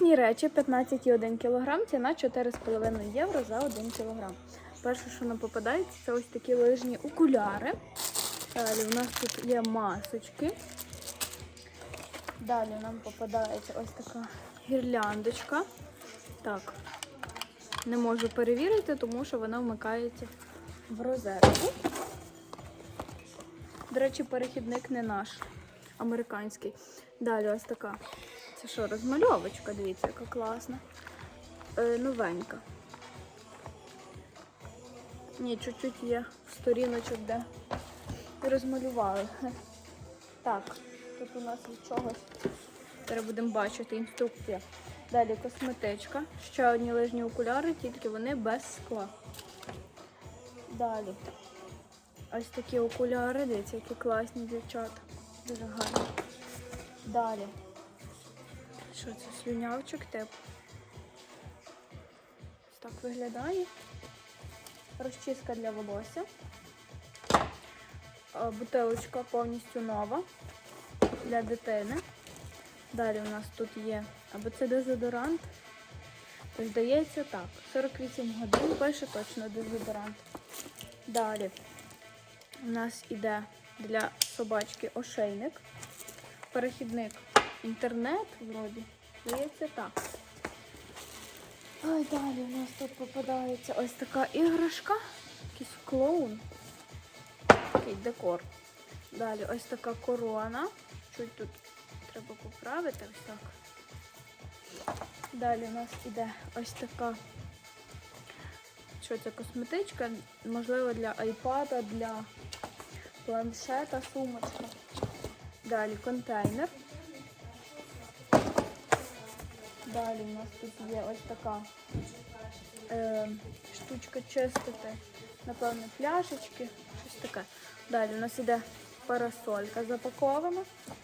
Ні речі 15,1 кг, ціна 4,5 євро за 1 кг. Перше, що нам попадається, це ось такі лижні окуляри. Далі у нас тут є масочки. Далі нам попадається ось така гірляндочка. Так, не можу перевірити, тому що вона вмикається в розетку. До речі, перехідник не наш, американський. Далі ось така. Це що, розмальовочка, дивіться, яка класна. Е, новенька. Ні, чуть-чуть є сторіночок, де розмалювали. Так, тут у нас від чогось. Зараз будемо бачити інструкція. Далі косметичка. Ще одні лижні окуляри, тільки вони без скла. Далі. Ось такі окуляри, дивіться, які класні дівчата. Дуже гарні. Далі. Що це? Слюнявчик тип. Ось так виглядає. Розчіска для волосся. А, Бутилочка повністю нова для дитини. Далі у нас тут є або це дезодорант. Здається так. 48 годин пише точно дезодорант. Далі у нас іде для собачки ошейник. Перехідник інтернет, вроді. Здається так. Ой, далі у нас тут попадається ось така іграшка. Якийсь клоун. Такий декор. Далі ось така корона. Чуть тут треба поправити ось так. Далі у нас іде ось така. Що це косметичка? Можливо, для айпада, для планшета, сумочка. Далі контейнер. Далі у нас тут є ось така е, штучка чистити, напевно, пляшечки, щось таке. Далі у нас іде парасолька запакована,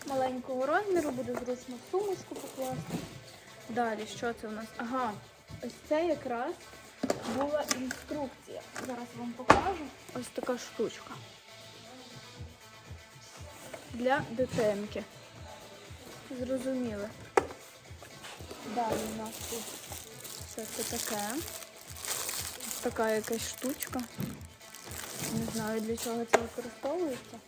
маленького розміру, буде зручно сумочку покласти. Далі, що це у нас? Ага, ось це якраз була інструкція. Зараз вам покажу. Ось така штучка. Для дитинки. Зрозуміли. Далі у нас тут що це таке. Така якась штучка. Не знаю для чого це використовується.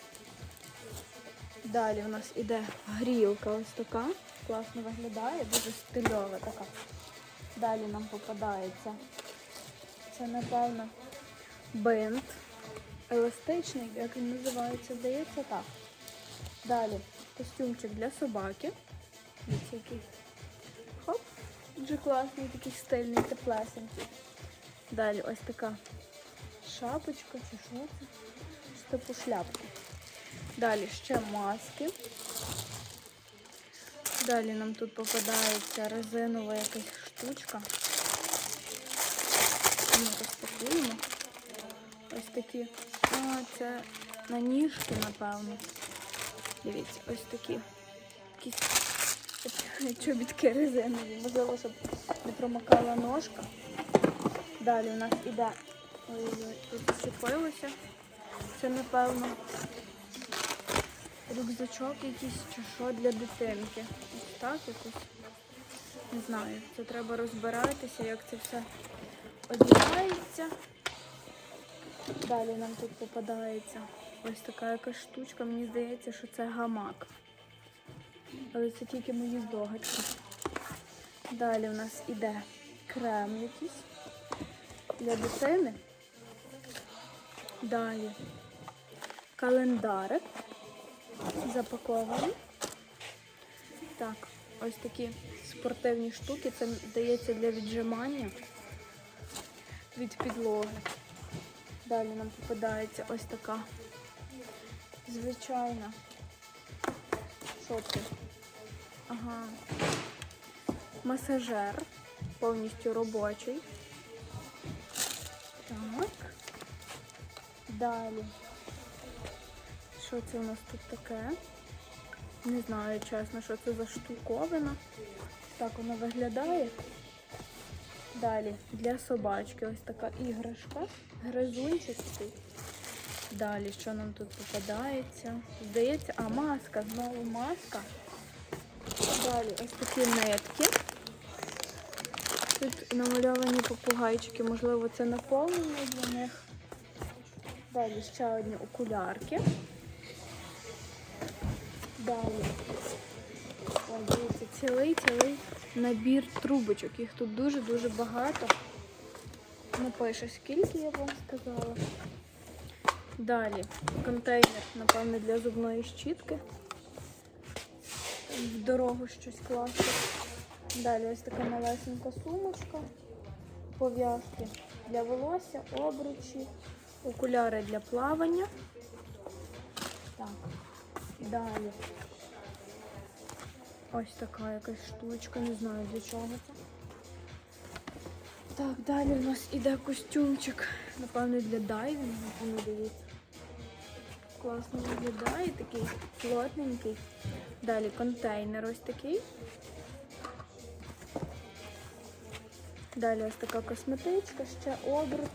Далі у нас іде грілка ось така. Класно виглядає, дуже стильова така. Далі нам попадається. Це, напевно, бинт. Еластичний, як він називається, здається так. Далі костюмчик для собаки. Дивіться, який. Дуже класний, такий стильний, теплесенький. Далі ось така шапочка чи що це? Чи типу шляпка. Далі ще маски. Далі нам тут попадається резинова якась штучка. Ми розпакуємо. Ось такі. А, це на ніжки, напевно. Дивіться, ось такі. Якісь чобітки резинові. Можливо, щоб не промокала ножка. Далі у нас іде. Ой-ой, тут зчепилося. Це, напевно, рюкзачок якийсь чи що для дитинки. Ось так якось. Не знаю. Це треба розбиратися, як це все одягається. Далі нам тут попадається ось така якась штучка. Мені здається, що це гамак. Але це тільки мої здогадки. Далі у нас іде крем якийсь для дитини. Далі календарик запакований. Так, ось такі спортивні штуки. Це здається для віджимання від підлоги. Далі нам попадається ось така звичайна. Це? Ага. Масажер. Повністю робочий. Так. Далі. Що це у нас тут таке? Не знаю, чесно, що це за штуковина. Так воно виглядає. Далі для собачки ось така іграшка. Гризунчик. Далі, що нам тут попадається? Здається, а маска, знову маска. Далі ось такі нитки. Тут намальовані попугайчики, можливо, це наповнення для них. Далі ще одні окулярки. Далі. Дивіться, цілий цілий набір трубочок. Їх тут дуже-дуже багато. Не пише, скільки я вам сказала. Далі контейнер, напевно, для зубної щітки. В дорогу щось класти. Далі ось така малесенька сумочка, пов'язки для волосся, обручі, окуляри для плавання. Так, далі. Ось така якась штучка, не знаю для чого це. Так, далі у нас іде костюмчик, напевно, для дайвінгу, дивіться. Класно виглядає, такий плотненький. Далі контейнер ось такий. Далі ось така косметичка, ще обруч.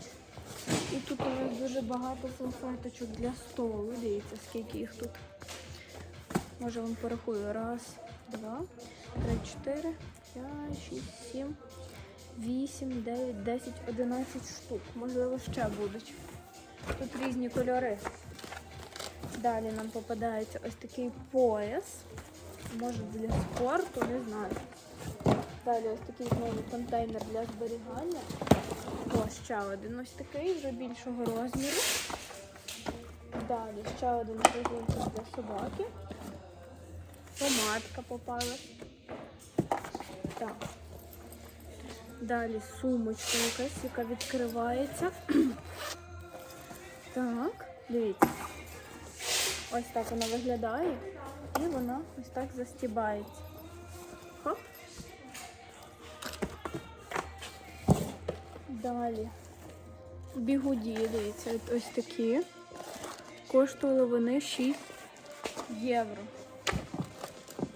І тут у нас дуже багато салфеточок для столу. Дивіться, скільки їх тут. Може вам порахую. Раз, два, три, чотири, п'ять, шість, сім, вісім, дев'ять, десять, одинадцять штук. Можливо, ще будуть. Тут різні кольори. Далі нам попадається ось такий пояс. Може для спорту, не знаю. Далі ось такий знову контейнер для зберігання. Ось ще один ось такий, вже більшого розміру. Далі ще один презентер для собаки. Помадка попалась. Так. Далі сумочка якась, яка відкривається. Так, дивіться. Ось так вона виглядає. І вона ось так застібається. Хоп. Далі. Бігуді, дивіться, ось такі. Коштували вони 6 євро.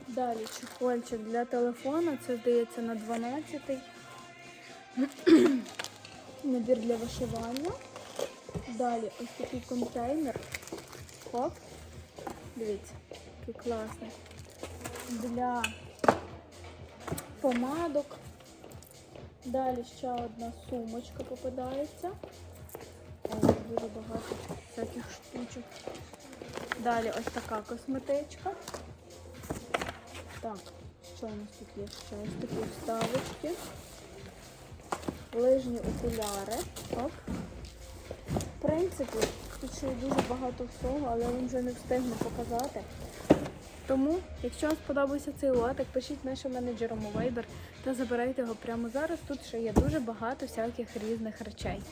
Далі чехольчик для телефона, це здається на 12. Набір для вишивання. Далі ось такий контейнер. Хоп. Дивіться, який класний. Для помадок. Далі ще одна сумочка попадається. О, дуже багато всяких штучок. Далі ось така косметичка. Так, що у нас тут є? Ще ось такі вставочки. Лижні окуляри. Оп. В принципі, тут ще є дуже багато всього, але він вже не встигну показати. Тому, якщо вам сподобався цей лотик, пишіть нашим менеджерам у Viber та забирайте його прямо зараз. Тут ще є дуже багато всяких різних речей.